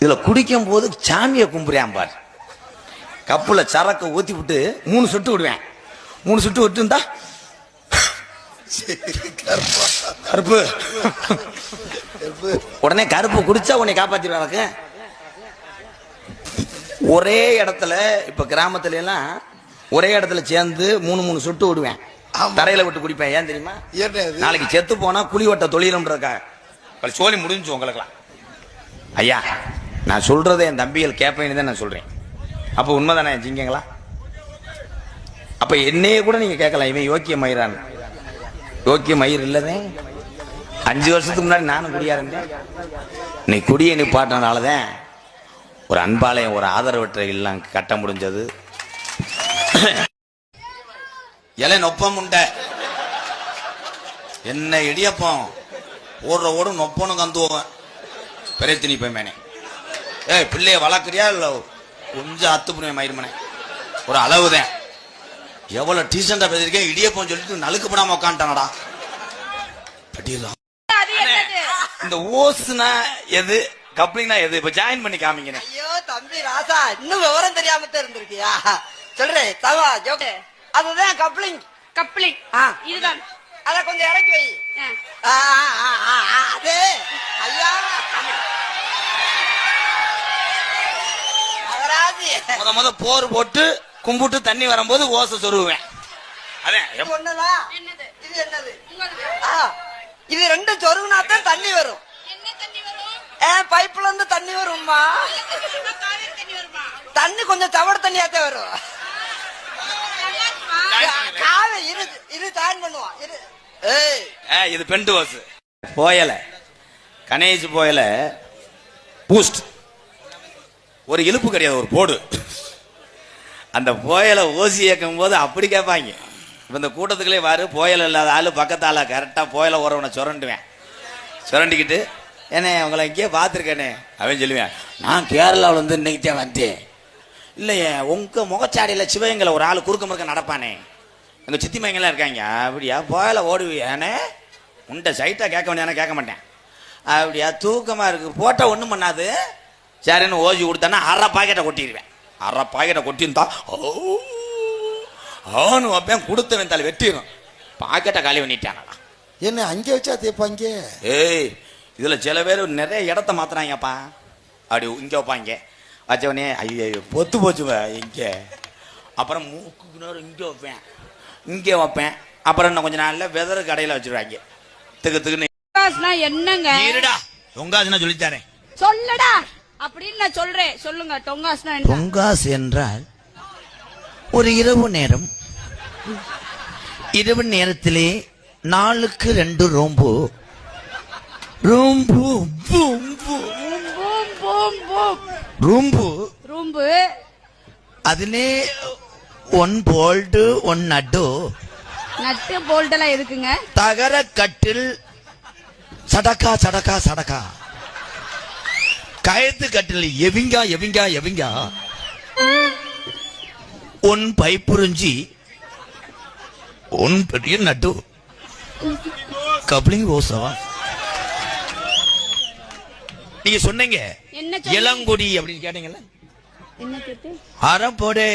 இதுல குடிக்கும் போது சாமியை கும்புறியான் பார். கப்புல சரக்கு ஊத்தி விட்டு மூணு சுட்டு விடுவேன். மூணு சுட்டு விட்டு இருந்தா கருப்பு. உடனே கருப்பு குடிச்சா உன்னை காப்பாத்திடுவாங்க ஒரே இடத்துல இப்ப கிராமத்துல எல்லாம் ஒரே இடத்துல சேர்ந்து மூணு மூணு சுட்டு விடுவேன். தரையில விட்டு குடிப்பேன். ஏன் தெரியுமா? நாளைக்கு செத்து போனா குழி வட்ட தொழிலும்ன்றக்கா சோழி முடிஞ்சு உங்களுக்குலாம் ஐயா நான் சொல்றதை என் தம்பிகள் கேட்பேன்னு தான் நான் சொல்றேன். அப்போ உண்மைதானே ஜிங்கங்களா? அப்ப என்னையே கூட நீங்க கேட்கலாம் இவன் யோக்கிய மயிரான் யோக்கிய மயிர் இல்லதே. அஞ்சு வருஷத்துக்கு முன்னாடி நானும் குடியா இருந்தேன். நீ குடியை நிப்பாட்டினாலதான் ஒரு அன்பாலயம் ஒரு ஆதரவற்ற இல்லம் கட்ட முடிஞ்சது. இலை நொப்பம் உண்ட. என்ன இடியப்பம். ஓடுற ஓடும் நொப்பனும் கந்துவோம். பெரிய போய்மேனே ஏய் பிள்ளைய வளர்க்குறியா இல்ல கொஞ்சம் அத்து புரியும் மயிர்மனே. ஒரு அளவுதான். எவ்வளவு டீசெண்டா பேசிருக்கேன் இடியப்பம் சொல்லிட்டு நலுக்கப்படாம உட்காந்துட்டானடா பட்டியலாம் அது என்னது? இந்த ஓசுனா எது? கப்ளிங்னா எது? இப்ப ஜாயின் பண்ணி காமிங்கண்ணே ஐயோ தம்பி ராசா இன்னும் விவரம் தெரியாம தான் இருந்திருக்கியா? சொல்றேன் தவா ஜோக்கு அதுதான் கப்ளிங். கப்ளிங். இதுதான். அத கொஞ்சம் இறக்கி வை. முத முத போர் போட்டு கும்பிட்டு தண்ணி வரும்போது ஓசை சொருவேன் இது எப்ப- ஒண்ணுதான் என்னது? இது என்னது? உங்களுக்கு? ஆ, இது ரெண்டு சொருகுனா தான் தண்ணி வரும். என்ன தண்ணி வரும்? ஏ பைப்ல இருந்து தண்ணி வரும்மா. தண்ணி வருமா தண்ணி கொஞ்சம் தவறு தண்ணியாத்தான் வரும். காவை இரு இரு ஜாயின் பண்ணுவான் இரு. ஏய். இது பெண்டு ஓசு போயல. கணேஷ் போயல. பூஸ்ட். ஒரு இழுப்பு கிடையாது ஒரு போடு. அந்த புயலை ஓசி இயக்கும் போது அப்படி கேட்பாங்க. இப்போ இந்த கூட்டத்துக்குள்ளே வாரு புயல் இல்லாத ஆள் பக்கத்தால் கரெக்டாக புயலை உறவனை சுரண்டுவேன். சுரண்டிக்கிட்டு என்ன உங்களை இங்கேயே பார்த்துருக்கேனே அப்படின்னு சொல்லுவேன் நான் கேரளாவில் வந்து இன்னைக்கு தான் வந்தேன். இல்லையே உங்க முகச்சாடியில சிவகங்களை ஒரு ஆள் குறுக்க முறுக்க நடப்பானே. எங்கள் சித்தி மையங்கள்லாம் இருக்காங்க. அப்படியா புயல ஓடுவியானே? உன்ட்ட சைட்டாக கேட்க வேண்டியானே கேட்க மாட்டேன். அப்படியா தூக்கமாக இருக்குது போட்டால் ஒன்றும் பண்ணாது. சரின்னு ஓசி கொடுத்தானா அரை பாக்கெட்டை கொட்டிடுவேன் அரை பாக்கெட்டை கொட்டியிருந்தா ஓ அவனு வைப்பேன் கொடுத்தவன் தலை வெட்டிடும் பாக்கெட்டை காலி பண்ணிட்டானடா. என்ன அங்க வச்சா தேப்பாங்க ஏய் இதுல சில பேர் நிறைய இடத்த மாத்துறாங்கப்பா. அப்படி இங்க வைப்பாங்க வச்சவனே ஐயோ பொத்து போச்சுவ இங்க. அப்புறம் மூக்கு நேரம் இங்க வைப்பேன். இங்க வைப்பேன். அப்புறம் இன்னும் கொஞ்ச நாள்ல வெதர் கடையில வச்சிருவாங்க. திக்கு திக்குன்னு. என்னங்க? இருடா. உங்காசுனா சொல்லித்தாரேன் சொல்லடா. அப்படின்னு நான் சொல்றேன். சொல்லுங்க டொங்காஸ்னா பொங்காஸ் என்றால் ஒரு இரவு நேரம். இரவு நேரத்திலே நாளுக்கு ரெண்டு ரோம்பு. ரோம்பு ரூம்பு. ரூம்பு. அதிலே one bolt one nut. Nut போல்டெல்லாம் எதுக்குங்க? தகர கட்டில் சடக்கா சடக்கா சடக்கா. கயத்து கட்டில் எவிங்கா எவிங்கா எவிங்கா? உன் பைப்புறிஞ்சி உன் பெரிய நட்டு. கப்ளிங் ஓசவா நீங்க சொன்னீங்க? இளங்குடி அப்படின்னு கேட்டீங்கல்ல? என்ன கேட்டு? அறம் போடே